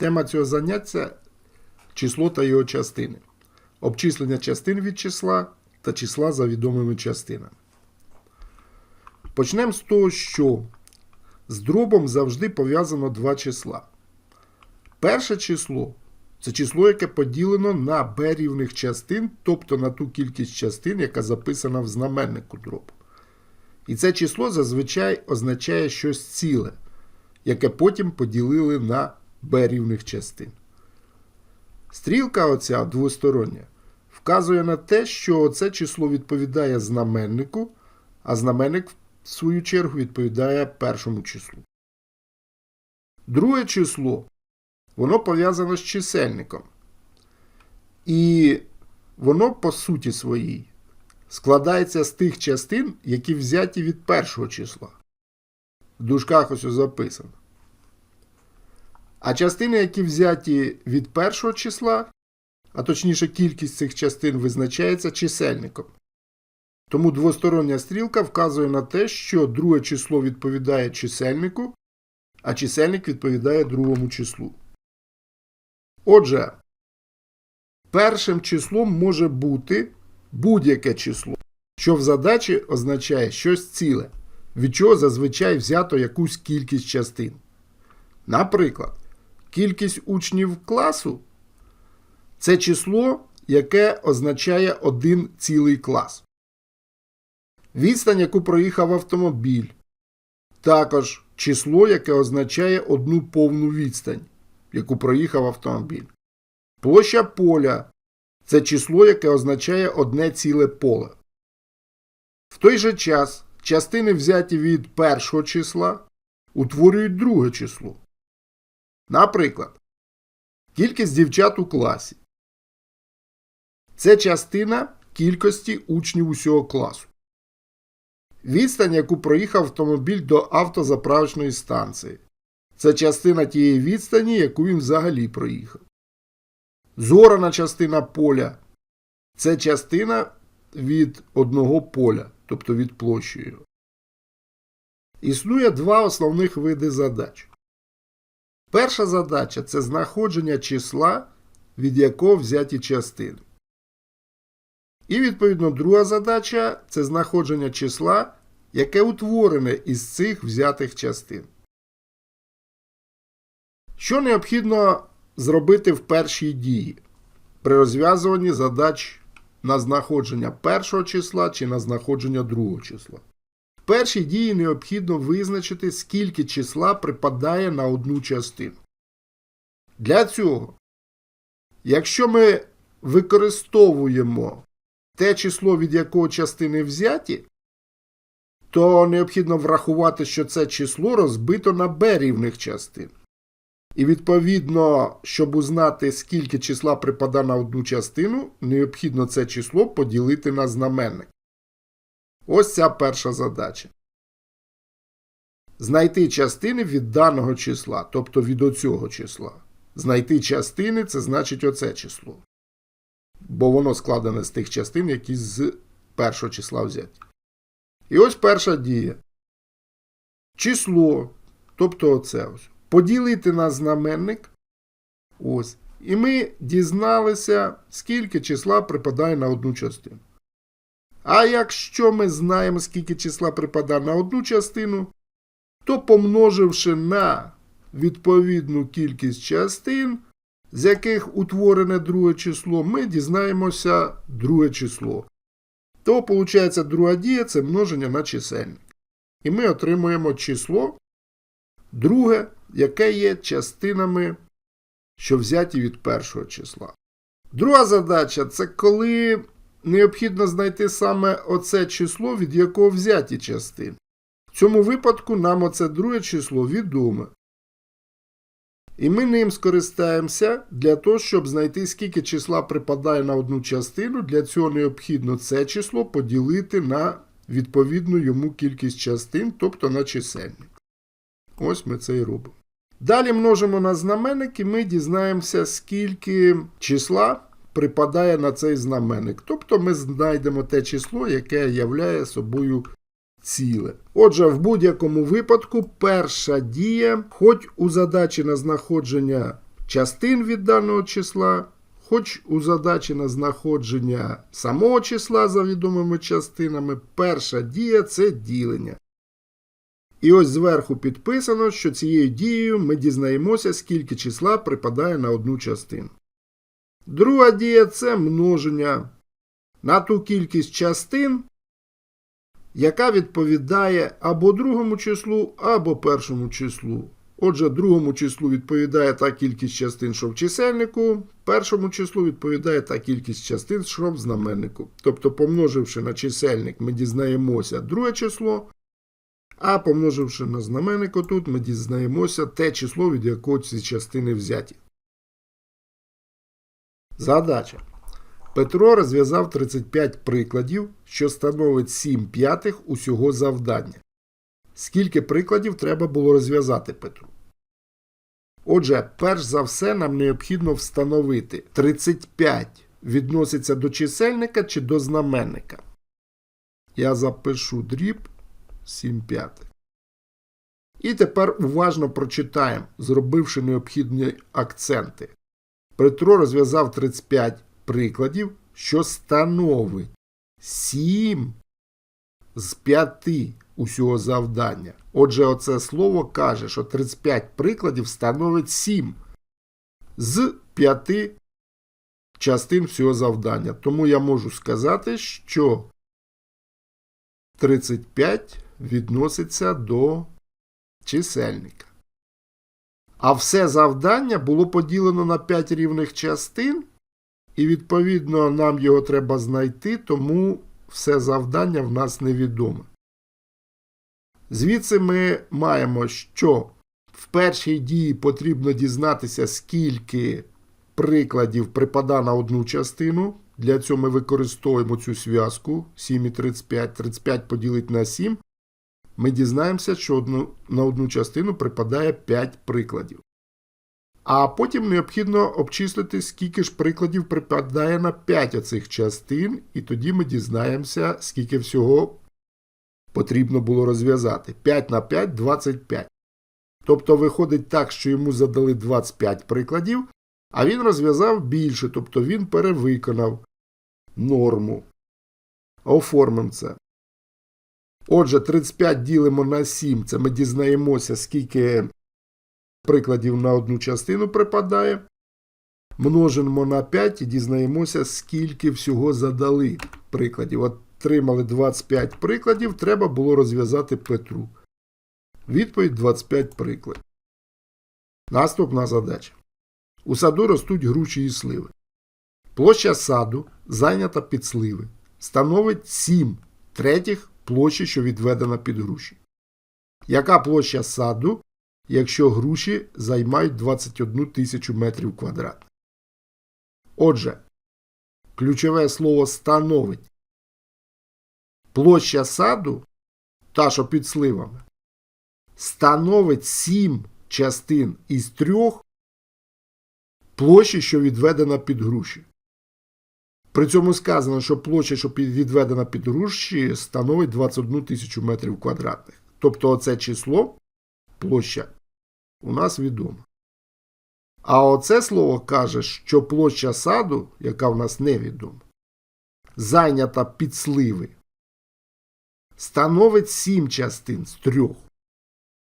Тема цього заняття число та його частини. Обчислення частин від числа та числа за відомими частинами. Почнемо з того, що з дробом завжди пов'язано два числа. Перше число це число, яке поділено на b рівних частин, тобто на ту кількість частин, яка записана в знаменнику дробу. І це число зазвичай означає щось ціле, яке потім поділили на b рівних частин. Стрілка оця двостороння вказує на те, що це число відповідає знаменнику, а знаменник, в свою чергу, відповідає першому числу. Друге число воно пов'язано з чисельником. І воно, по суті своїй, складається з тих частин, які взяті від першого числа. В дужках ось записано. А частини, які взяті від першого числа, а точніше кількість цих частин визначається чисельником. Тому двостороння стрілка вказує на те, що друге число відповідає чисельнику, а чисельник відповідає другому числу. Отже, першим числом може бути будь-яке число, що в задачі означає щось ціле, від чого зазвичай взято якусь кількість частин. Наприклад, кількість учнів класу це число, яке означає один цілий клас. Відстань, яку проїхав автомобіль, також число, яке означає одну повну відстань, яку проїхав автомобіль. Площа поля це число, яке означає одне ціле поле. В той же час частини, взяті від першого числа, утворюють друге число. Наприклад, кількість дівчат у класі. Це частина кількості учнів усього класу. Відстань, яку проїхав автомобіль до автозаправочної станції. Це частина тієї відстані, яку він взагалі проїхав. Зорана частина поля це частина від одного поля, тобто від площі. його. Існує два основних види задач. Перша задача це знаходження числа, від якого взяті частини. І відповідно друга задача це знаходження числа, яке утворене із цих взятих частин. Що необхідно зробити в першій дії при розв'язуванні задач на знаходження першого числа чи на знаходження другого числа? Першій дії необхідно визначити, скільки числа припадає на одну частину. Для цього, якщо ми використовуємо те число, від якого частини взяті, то необхідно врахувати, що це число розбито на b рівних частин. І відповідно, щоб узнати, скільки числа припадає на одну частину, необхідно це число поділити на знаменник. Ось ця перша задача. Знайти частини від даного числа, тобто від оцього числа. Знайти частини це значить оце число. Бо воно складене з тих частин, які з першого числа взяті. І ось перша дія. Число, тобто оце ось. Поділити на знаменник. Ось. І ми дізналися, скільки числа припадає на одну частину. А якщо ми знаємо, скільки числа припадає на одну частину, то помноживши на відповідну кількість частин, з яких утворене друге число, ми дізнаємося друге число. То, виходить, друга дія це множення на чисельник. І ми отримуємо число друге, яке є частинами, що взяті від першого числа. Друга задача це коли необхідно знайти саме оце число, від якого взяті частини. В цьому випадку нам оце друге число відоме. І ми ним скористаємося для того, щоб знайти, скільки числа припадає на одну частину. Для цього необхідно це число поділити на відповідну йому кількість частин, тобто на чисельник. Ось ми це і робимо. Далі множимо на знаменник і ми дізнаємося, скільки числа припадає на цей знаменник. Тобто ми знайдемо те число, яке являє собою ціле. Отже, в будь-якому випадку перша дія, хоч у задачі на знаходження частин від даного числа, хоч у задачі на знаходження самого числа за відомими частинами, перша дія це ділення. І ось зверху підписано, що цією дією ми дізнаємося, скільки числа припадає на одну частину. Друга дія це множення на ту кількість частин, яка відповідає або другому числу, або першому числу. Отже, другому числу відповідає та кількість частин, що в чисельнику, першому числу відповідає та кількість частин, що в знаменнику. Тобто, помноживши на чисельник, ми дізнаємося друге число, а помноживши на знаменник отут, ми дізнаємося те число, від якого ці частини взяті. Задача. Петро розв'язав 35 прикладів, що становить 7 п'ятих усього завдання. Скільки прикладів треба було розв'язати Петру? Отже, перш за все, нам необхідно встановити 35 відноситься до чисельника чи до знаменника. Я запишу дріб 7 п'ятих. І тепер уважно прочитаємо, зробивши необхідні акценти. Петро розв'язав 35 прикладів, що становить 7 з 5 усього завдання. Отже, оце слово каже, що 35 прикладів становить 7 з 5 частин всього завдання. Тому я можу сказати, що 35 відноситься до чисельника. А все завдання було поділено на 5 рівних частин, і, відповідно, нам його треба знайти, тому все завдання в нас невідоме. Звідси ми маємо, що в першій дії потрібно дізнатися, скільки прикладів припада на одну частину. Для цього ми використовуємо цю зв'язку 7 і 35. 35 поділить на 7. Ми дізнаємося, що на одну частину припадає 5 прикладів. А потім необхідно обчислити, скільки ж прикладів припадає на 5 оцих частин, і тоді ми дізнаємося, скільки всього потрібно було розв'язати. 5 на 5 25. Тобто виходить так, що йому задали 25 прикладів, а він розв'язав більше, тобто він перевиконав норму. Оформимо це. Отже, 35 ділимо на 7, це ми дізнаємося, скільки прикладів на одну частину припадає. Множимо на 5 і дізнаємося, скільки всього задали прикладів. Отримали 25 прикладів, треба було розв'язати Петру. Відповідь 25 прикладів. Наступна задача. У саду ростуть груші і сливи. Площа саду, зайнята під сливи, становить 7 третіх площі, що відведена під груші. Яка площа саду, якщо груші займають 21 тисячу метрів квадратних? Отже, ключове слово становить. Площа саду, та що під сливами, становить 7 частин із трьох площі, що відведена під груші. При цьому сказано, що площа, що відведена під груші, становить 21 тисячу метрів квадратних. Тобто оце число, площа, у нас відомо. А оце слово каже, що площа саду, яка в нас невідома, зайнята під сливи, становить 7 частин з трьох.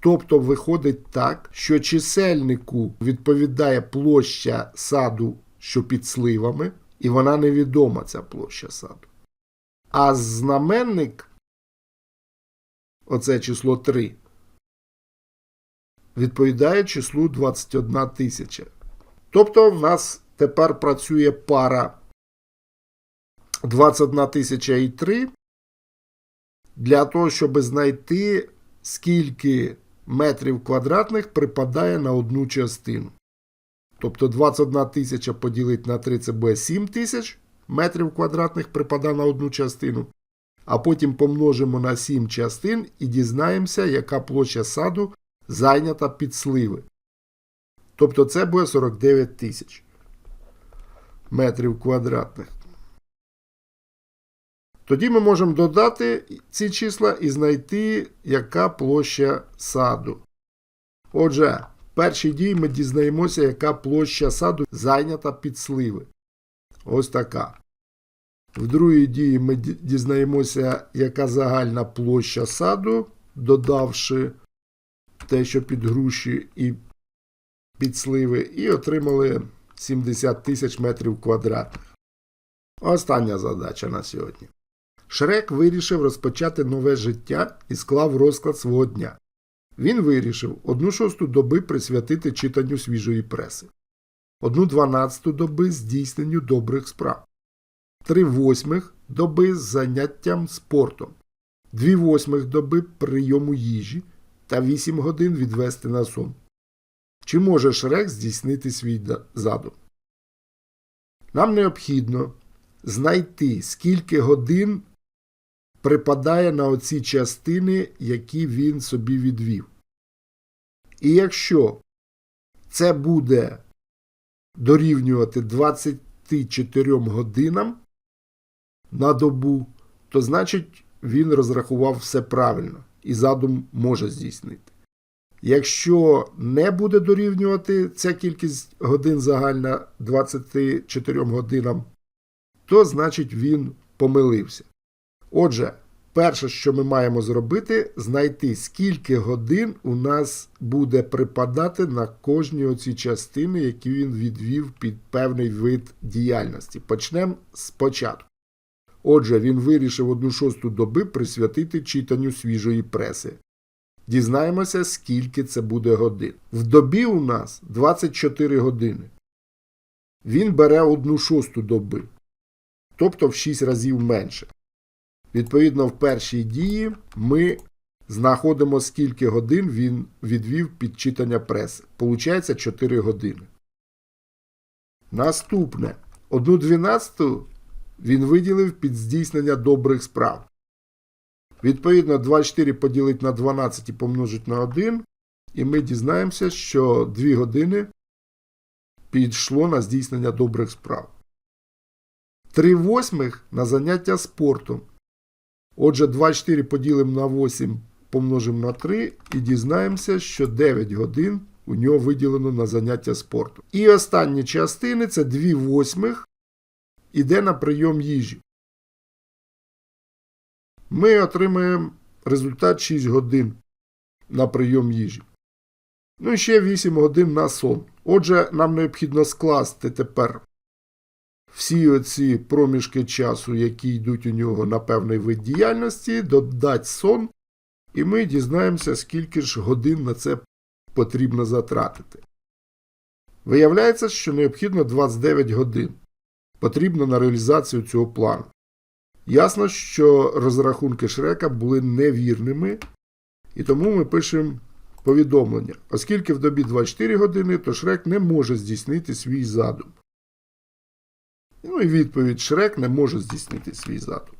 Тобто виходить так, що чисельнику відповідає площа саду, що під сливами, і вона невідома, ця площа саду. А знаменник, оце число 3, відповідає числу 21 тисяча. Тобто в нас тепер працює пара 21 тисяча і 3 для того, щоб знайти, скільки метрів квадратних припадає на одну частину. Тобто 21 тисяча поділити на 3 це буде 7 тисяч метрів квадратних припадає на одну частину. А потім помножимо на 7 частин і дізнаємося, яка площа саду зайнята під сливи. Тобто це буде 49 тисяч метрів квадратних. Тоді ми можемо додати ці числа і знайти, яка площа саду. Отже, першій дії ми дізнаємося, яка площа саду зайнята під сливи. Ось така. В другій дії ми дізнаємося, яка загальна площа саду, додавши те, що під груші і під сливи, і отримали 70 тисяч метрів квадратних. Остання задача на сьогодні. Шрек вирішив розпочати нове життя і склав розклад свого дня. Він вирішив одну шосту доби присвятити читанню свіжої преси, одну дванадцяту доби здійсненню добрих справ, три восьмих доби заняттям спортом, дві восьмих доби прийому їжі та вісім годин відвести на сон. Чи може Шрек здійснити свій задум? Нам необхідно знайти, скільки годин припадає на оці частини, які він собі відвів. І якщо це буде дорівнювати 24 годинам на добу, то значить він розрахував все правильно і задум може здійснити. Якщо не буде дорівнювати ця кількість годин загальна 24 годинам, то значить він помилився. Отже, перше, що ми маємо зробити, знайти, скільки годин у нас буде припадати на кожні оці частини, які він відвів під певний вид діяльності. Почнемо спочатку. Отже, він вирішив одну шосту доби присвятити читанню свіжої преси. Дізнаємося, скільки це буде годин. В добі у нас 24 години. Він бере одну шосту доби, тобто в 6 разів менше. Відповідно, в першій дії ми знаходимо, скільки годин він відвів під читання преси. Получається 4 години. Наступне. Одну дванадцяту він виділив під здійснення добрих справ. Відповідно, 24 поділити на 12 і помножити на 1, і ми дізнаємося, що 2 години підійшло на здійснення добрих справ. 3 восьмих на заняття спортом. Отже, 24 поділимо на 8 помножимо на 3 і дізнаємося, що 9 годин у нього виділено на заняття спортом. І останні частини це 2 восьмих іде на прийом їжі. Ми отримаємо результат 6 годин на прийом їжі. Ну і ще 8 годин на сон. Отже, нам необхідно скласти тепер всі оці проміжки часу, які йдуть у нього на певний вид діяльності, додати сон, і ми дізнаємося, скільки ж годин на це потрібно затратити. Виявляється, що необхідно 29 годин. Потрібно на реалізацію цього плану. Ясно, що розрахунки Шрека були невірними, і тому ми пишемо повідомлення. Оскільки в добі 24 години, то Шрек не може здійснити свій задум. Ну і відповідь Шрек не може здійснити свій задум.